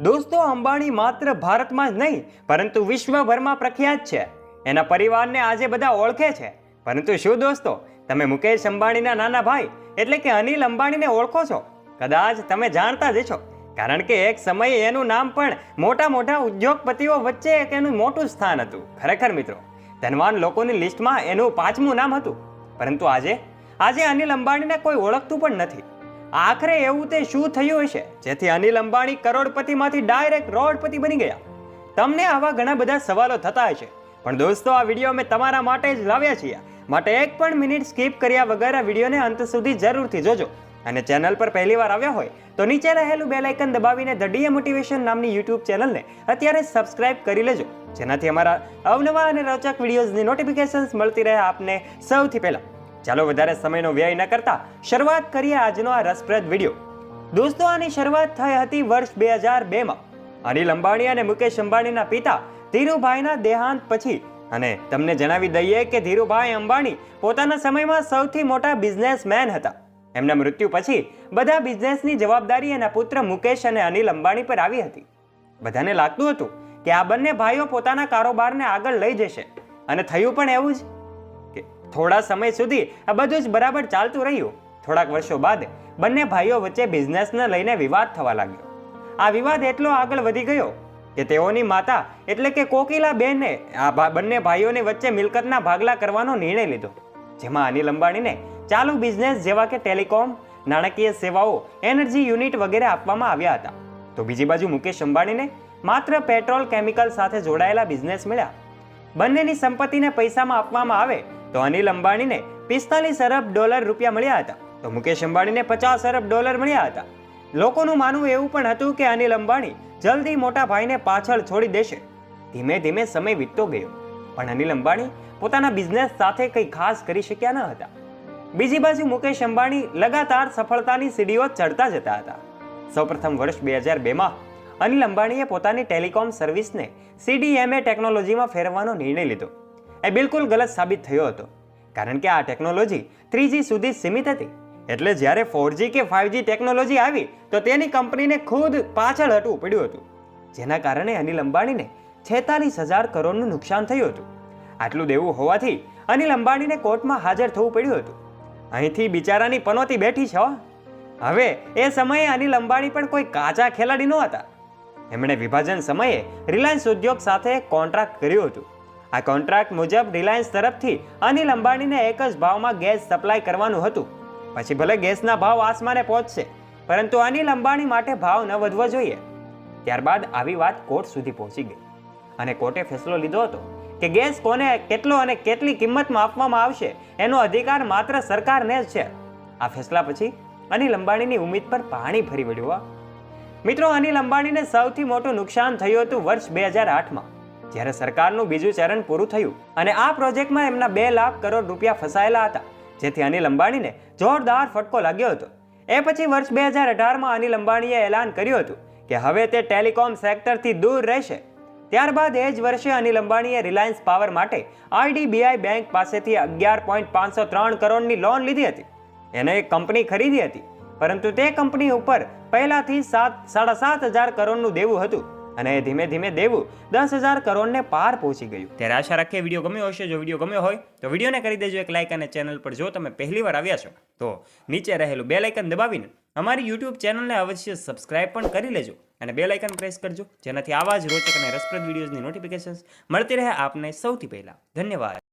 દોસ્તો, અંબાણી માત્ર ભારતમાં જ નહીં, પરંતુ વિશ્વભરમાં પ્રખ્યાત છે. એના પરિવારને આજે બધા ઓળખે છે. પરંતુ શું દોસ્તો, તમે મુકેશ અંબાણીના નાના ભાઈ એટલે કે અનિલ અંબાણીને ઓળખો છો? કદાચ તમે જાણતા જ છો. કારણ કે એક સમયે એનું નામ પણ મોટા મોટા ઉદ્યોગપતિઓ વચ્ચે એક એનું મોટું સ્થાન હતું. ખરેખર મિત્રો, ધનવાન લોકોની લિસ્ટમાં એનું પાંચમું નામ હતું. પરંતુ આજે આજે અનિલ અંબાણીને કોઈ ઓળખતું પણ નથી. આખરે એવું તે શું થયું હશે? જેથી અનિલ અંબાણી કરોડપતિમાંથી ડાયરેક્ટ રોડપતિ બની ગયા. તમને આવા ઘણા બધા સવાલો થતા હશે. પણ દોસ્તો, આ વીડિયો અમે તમારા માટે જ લાવ્યા છીએ. માટે એક પણ મિનિટ સ્કીપ કર્યા વગર આ વિડીયોને અંત સુધી જરૂરથી જોજો. અને ચેનલ પર પહેલીવાર આવ્યા હોય, તો નીચે રહેલું બેલ આઇકન દબાવીને ધ ડીએ મોટિવેશન નામની યુટ્યુબ ચેનલને અત્યારે સબસ્ક્રાઇબ કરી લેજો. જેનાથી અમારા અવનવા અને રોચક વિડીયોઝની નોટિફિકેશન્સ મળતી રહે આપને સૌથી પહેલા. ચાલો વધારે સમયનો વ્યય ન કરતા શરૂઆત કરીએ આજનો આ રસપ્રદ વીડિયો. દોસ્તો, આની શરૂઆત થઈ હતી વર્ષ બે હજાર બેમાં. અનિલ અંબાણી અને મુકેશ અંબાણીના પિતા ધીરુભાઈના દેહાંત પછી. અને તમને જણાવી દઈએ કે ધીરુભાઈ અંબાણી પોતાના સમયમાં સૌથી મોટા બિઝનેસમેન હતા. એમના મૃત્યુ પછી બધા બિઝનેસની જવાબદારી એના પુત્ર મુકેશ અને અનિલ અંબાણી પર આવી હતી. બધાને લાગતું હતું કે આ બંને ભાઈઓ પોતાના કારોબારને આગળ લઈ જશે. અને થયું પણ એવું જ. થોડા સમય સુધી આ બધું જ બરાબર ચાલતું રહ્યું. થોડાક વર્ષો બાદ બંને ભાઈઓ વચ્ચે બિઝનેસને લઈને વિવાદ થવા લાગ્યો. આ વિવાદ એટલો આગળ વધી ગયો કે તેઓની માતા એટલે કે કોકિલા બેને આ બંને ભાઈઓની વચ્ચે મિલકતના ભાગલા કરવાનો નિર્ણય લીધો. જેમાં અનિલ અંબાણીને ચાલુ બિઝનેસ જેવા કે ટેલિકોમ, નાણાકીય સેવાઓ એનર્જી યુનિટ વગેરે આપવામાં આવ્યા હતા. તો બીજી બાજુ મુકેશ અંબાણીને માત્ર પેટ્રોલ કેમિકલ સાથે જોડાયેલા બિઝનેસ મળ્યા. બંનેની સંપત્તિને પૈસામાં આપવામાં આવે તો અનિલ અંબાણીને પિસ્તાલીસ અરબ ડોલર રૂપિયા મળ્યા હતા. તો મુકેશ અંબાણીને પચાસ અરબ ડોલર મળ્યા હતા. લોકોનું માનવું એવું પણ હતું કે અનિલ અંબાણી જલ્દી મોટા ભાઈને પાછળ છોડી દેશે. ધીમે ધીમે સમય વીતતો ગયો. પણ અનિલ અંબાણી પોતાના બિઝનેસ સાથે કંઈ ખાસ કરી શક્યા ન હતા. બીજી બાજુ મુકેશ અંબાણી લગાતાર સફળતાની સીડીઓ ચડતા જતા હતા. સૌપ્રથમ વર્ષ બે હજાર બેમાં અનિલ અંબાણીએ પોતાની ટેલિકોમ સર્વિસને સીડીએમએ ટેકનોલોજીમાં ફેરવવાનો નિર્ણય લીધો. એ બિલકુલ ગલત સાબિત થયો હતો. કારણ કે આ ટેકનોલોજી થ્રીજી સુધી સીમિત હતી. એટલે જ્યારે ફોરજી કે ફાઇવજી ટેકનોલોજી આવી, તો તેની કંપનીને ખુદ પાછળ હટવું પડ્યું હતું. જેના કારણે અનિલ અંબાણીને છેતાલીસ હજાર કરોડનું નુકસાન થયું હતું. આટલું દેવું હોવાથી અનિલ અંબાણીને કોર્ટમાં હાજર થવું પડ્યું હતું. અહીંથી બિચારાની પનોતી બેઠી છો હવે એ સમયે અનિલ અંબાણી પણ કોઈ કાચા ખેલાડી નહોતા. એમણે વિભાજન સમયે રિલાયન્સ ઉદ્યોગ સાથે કોન્ટ્રાક્ટ કર્યું હતું. આ કોન્ટ્રાક્ટ મુજબ રિલાયન્સ તરફથી અનિલ અંબાણીને એક જ ભાવમાં ગેસ સપ્લાય કરવાનું હતું. પછી ભલે ગેસના ભાવ આસમાને પહોંચશે, પરંતુ અનિલ અંબાણી માટે ભાવ ન વધવો જોઈએ. ત્યારબાદ આવી વાત કોર્ટ સુધી પહોંચી ગઈ. અને કોર્ટે ફેસલો લીધો હતો કે ગેસ કોને કેટલો અને કેટલી કિંમતમાં આપવામાં આવશે એનો અધિકાર માત્ર સરકારને જ છે. આ ફેસલા પછી અનિલ અંબાણીની ઉમ્મીદ પર પાણી ભરી વળ્યું. મિત્રો, અનિલ અંબાણીને સૌથી મોટું નુકસાન થયું હતું વર્ષ બે હજાર આઠમાં. જ્યારે સરકારનું બીજું ચરણ પૂરું થયું અને આ પ્રોજેક્ટમાં એમના બે લાખ કરોડ રૂપિયા ફસાયેલા હતા, જેથી અનિલ અંબાણીને જોરદાર ફટકો લાગ્યો હતો. એ પછી વર્ષ બે હજાર અઢારમાં અનિલ અંબાણીએ એલાન કર્યું હતું કે હવે તે ટેલિકોમ સેક્ટરથી દૂર રહેશે. ત્યારબાદ એ જ વર્ષે અનિલ અંબાણીએ રિલાયન્સ પાવર માટે આઈડીબીઆઈ બેંક પાસેથી અગિયાર પોઈન્ટ પાંચસો ત્રણ કરોડની લોન લીધી હતી. એને એક કંપની ખરીદી હતી, પરંતુ તે કંપની ઉપર પહેલાથી સાત, સાડા સાત હજાર કરોડનું દેવું હતું. અને ધીમે ધીમે દેવું. દસ હજાર કરોડને પાર પહોંચી ગયું. ત્યારે આશા રાખીએ વીડિયો ગમ્યો હશે. જો વીડિયો ગમ્યો હોય તો વિડીયોને કરી દેજો એક લાઇક અને ચેનલ પર જો તમે પહેલી વાર આવ્યા છો, તો નીચે રહેલું બે લાઇકન દબાવીને અમારી યુટ્યુબ ચેનલને અવશ્ય સબસ્ક્રાઇબ પણ કરી લેજો અને બે લાઇકન પ્રેસ કરજો. જેનાથી આવા જ રોચક અને રસપ્રદ વિડીયોઝની નોટિફિકેશન્સ મળતી રહે આપને સૌથી પહેલાં. ધન્યવાદ.